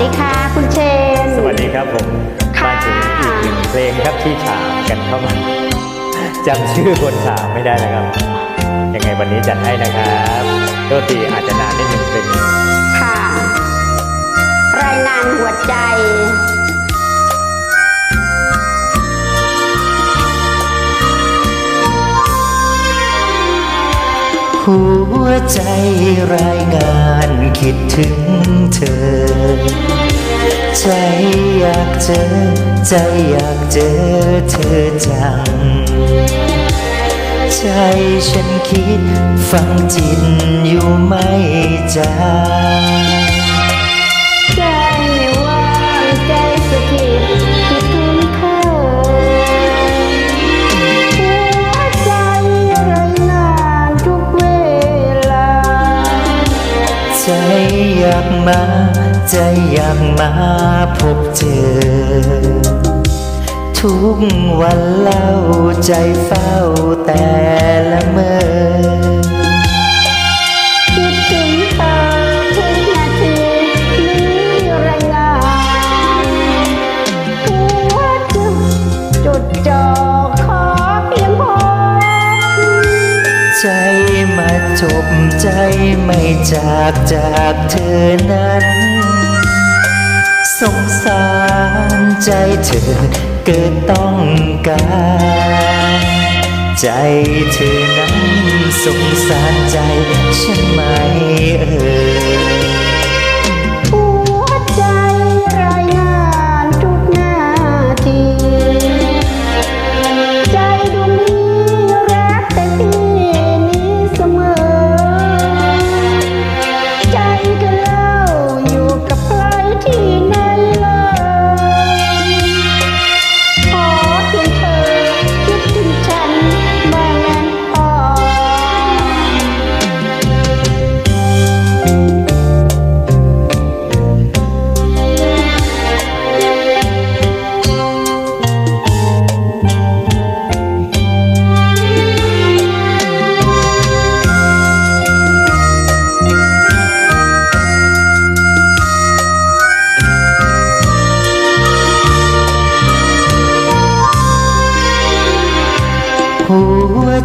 ดีค่ะคุณเชน สวัสดีครับผมค่ะมาถึงอีกหนึ่งเพลงครับที่ถามกันเข้ามาจำชื่อคนถามไม่ได้นะครับ ยังไงวันนี้จัดให้นะครับโทษทีอาจจะนานนิดนึงเป็นค่ะ รายงานหัวใจ หัวใจรายงานคิดถึงเธอ ใจอยากเจอ ใจอยากเจอเธอจัง ใจฉันคิดฟังจิตอยู่ไม่จาง ใจอยากมา ใจอยากมาพบเจอ ทุกวันเล่าใจเฝ้าแต่ละเมื่อ จบใจไม่จากจากเธอนั้น สงสารใจเธอเกิดต้องการ ใจเธอนั้นสงสารใจฉันไหม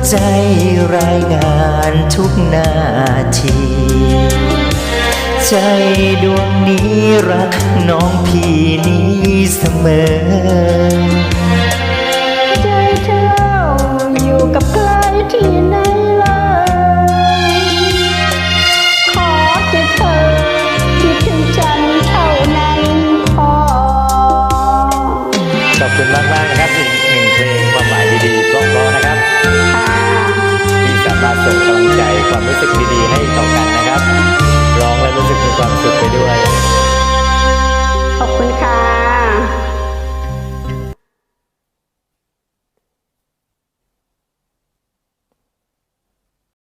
ใจรายงานทุกนาที ใจดวงนี้รักน้องพี่นี้เสมอ ใจเธออยู่กับใครที่ไหน ส่